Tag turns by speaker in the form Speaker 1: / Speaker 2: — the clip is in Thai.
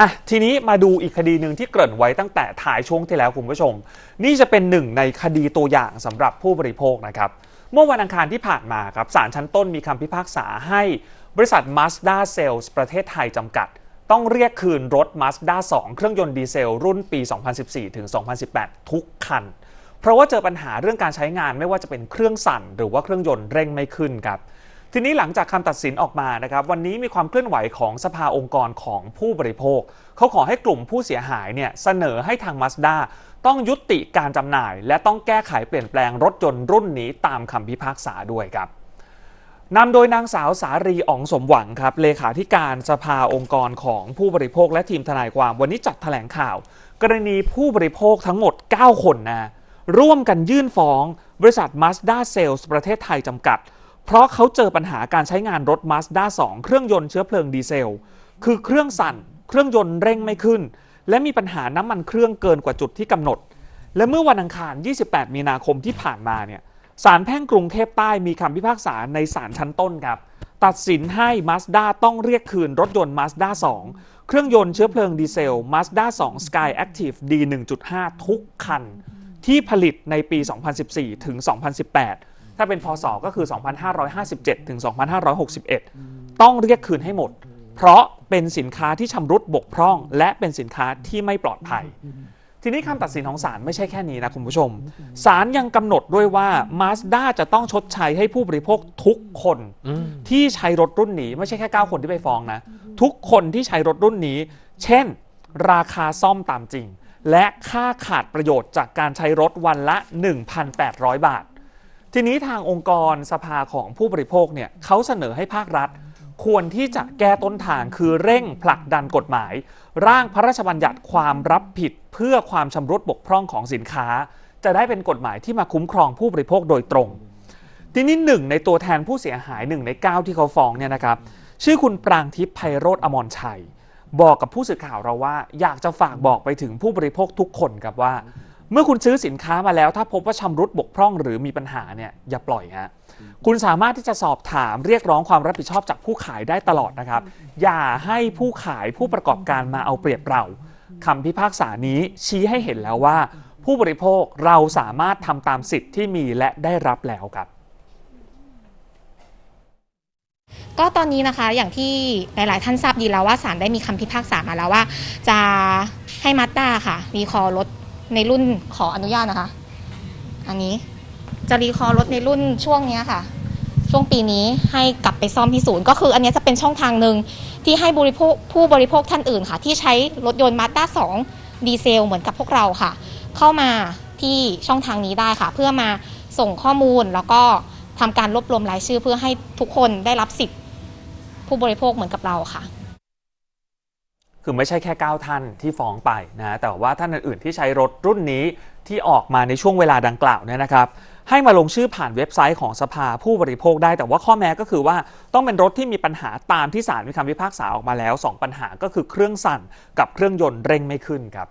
Speaker 1: อะทีนี้มาดูอีกคดีหนึ่งที่เกริ่นไว้ตั้งแต่ถ่ายช่วงที่แล้วคุณผู้ชม นี่จะเป็นหนึ่งในคดีตัวอย่างสำหรับผู้บริโภคนะครับเมื่อวันอังคารที่ผ่านมาครับศาลชั้นต้นมีคำพิพากษาให้บริษัท Mazda Sales ประเทศไทยจำกัด ต้องเรียกคืนรถ Mazda 2 เครื่องยนต์ดีเซล รุ่นปี 2014ถึง2018 ทุกคัน เพราะว่าเจอปัญหาเรื่องการใช้งานไม่ว่าจะเป็นเครื่องสั่น หรือว่าเครื่องยนต์เร่งไม่ขึ้นครับ ทีนี้หลังจากคำตัดสินออกมานะครับวันนี้มีความเคลื่อนไหวของสภาองค์กรของผู้บริโภค เขาขอให้กลุ่มผู้เสียหายเนี่ยเสนอให้ทาง Mazda ต้องยุติการจำหน่าย และต้องแก้ไขเปลี่ยนแปลงรถยนต์รุ่นนี้ตามคำพิพากษาด้วยครับนำโดยนางสาวสารีอ๋องสมหวังครับ เลขาธิการสภาองค์กรของผู้บริโภคและทีมทนายความวันนี้จัดแถลงข่าว กรณีผู้บริโภคทั้งหมด 9 คนนะร่วมกันยื่นฟ้อง บริษัท Mazda Sales ประเทศไทยจำกัด เพราะเขาเจอปัญหาการใช้งานรถ Mazda 2 เครื่องยนต์เชื้อเพลิงดีเซล คือเครื่องสั่น เครื่องยนต์เร่งไม่ขึ้น และมีปัญหาน้ำมันเครื่องเกินกว่าจุดที่กำหนด และเมื่อวันอังคาร 28 มีนาคมที่ผ่านมาเนี่ยศาลแพ่งกรุงเทพใต้มีคำพิพากษาในศาลชั้นต้นครับ ตัดสินให้ Mazda ต้องเรียกคืนรถยนต์ Mazda 2 เครื่องยนต์เชื้อเพลิงดีเซล Mazda 2 Sky Active D 1.5 ทุกคัน ที่ผลิตในปี 2014 ถึง 2018 ถ้าเป็นพศก็คือ 2557 ถึง 2561 ต้องเรียกคืนให้หมด เพราะเป็นสินค้าที่ชำรุดบกพร่อง และเป็นสินค้าที่ไม่ปลอดภัย ทีนี้คำตัดสินของศาลไม่ใช่แค่นี้นะคุณผู้ชม ศาลยังกำหนดด้วยว่า Mazda จะต้องชดใช้ให้ผู้บริโภคทุกคนที่ใช้รถรุ่นนี้ไม่ใช่แค่ 9 คนที่ไปฟ้องนะ ทุกคนที่ใช้รถรุ่นนี้ เช่น ราคาซ่อมตามจริง และค่าขาดประโยชน์จากการใช้รถวันละ 1,800 บาท ทีนี้ทางองค์กรสภาของผู้บริโภคเนี่ยเขาเสนอให้ภาครัฐ ควรที่จะแก้ต้นทางคือเร่งผลักดันกฎหมาย ร่างพระราชบัญญัติความรับผิดเพื่อความชำรุดบกพร่องของสินค้า จะได้เป็นกฎหมายที่มาคุ้มครองผู้บริโภคโดยตรง ทีนี้หนึ่งในตัวแทนผู้เสียหายหนึ่งใน 9 ที่เขาฟ้องเนี่ยนะครับชื่อคุณปรางทิพย์ไพโรธอมรชัย บอกกับผู้สื่อข่าวเราว่า อยากจะฝากบอกไปถึงผู้บริโภคทุกคนครับว่า เมื่อคุณซื้อสินค้ามาแล้ว ถ้าพบว่าชำรุดบกพร่องหรือมีปัญหาเนี่ยอย่าปล่อยฮะคุณสามารถที่จะสอบถามเรียกร้องความรับผิดชอบจากผู้ขายได้ตลอดนะครับ อย่าให้ผู้ขายผู้ประกอบการมาเอาเปรียบเราคำพิพากษานี้ชี้ให้เห็นแล้วว่า ผู้บริโภคเราสามารถทำตามสิทธิ์ที่มีและได้รับแล้วครับ
Speaker 2: ก็ตอนนี้นะคะอย่างที่หลาย ๆ ท่านทราบดีแล้วว่าศาลได้มีคำพิพากษามาแล้วว่า จะให้มาสด้าค่ะรีคอร์รถ ในรุ่นขออนุญาตนะคะ อันนี้จะรีคอร์รถในรุ่นช่วงนี้ค่ะ ช่วงปีนี้ให้กลับไปซ่อมที่ศูนย์ก็คืออันนี้จะเป็นช่องทางหนึ่งที่ให้บริโภคผู้บริโภคท่านอื่นค่ะ ที่ใช้รถยนต์มาสด้า2ดีเซลเหมือนกับพวกเราค่ะ เข้ามาที่ช่องทางนี้ได้ค่ะ เพื่อมาส่งข้อมูลแล้วก็ทำการรวบรวมรายชื่อเพื่อให้ทุกคนได้รับสิทธิ์ผู้บริโภคเหมือนกับเราค่ะ
Speaker 1: คือไม่ใช่แค่ 9 ท่านที่ฟ้องไปนะแต่ว่าท่านอื่นๆที่ใช้รถรุ่นนี้ที่ออกมาในช่วงเวลาดังกล่าวเนี่ยนะครับให้มาลงชื่อผ่านเว็บไซต์ของสภาผู้บริโภคได้ แต่ว่าข้อแม้ก็คือว่าต้องเป็นรถที่มีปัญหาตามที่ศาลมีคำพิพากษาออกมาแล้ว 2 ปัญหาก็คือเครื่องสั่นกับเครื่องยนต์เร่งไม่ขึ้นครับ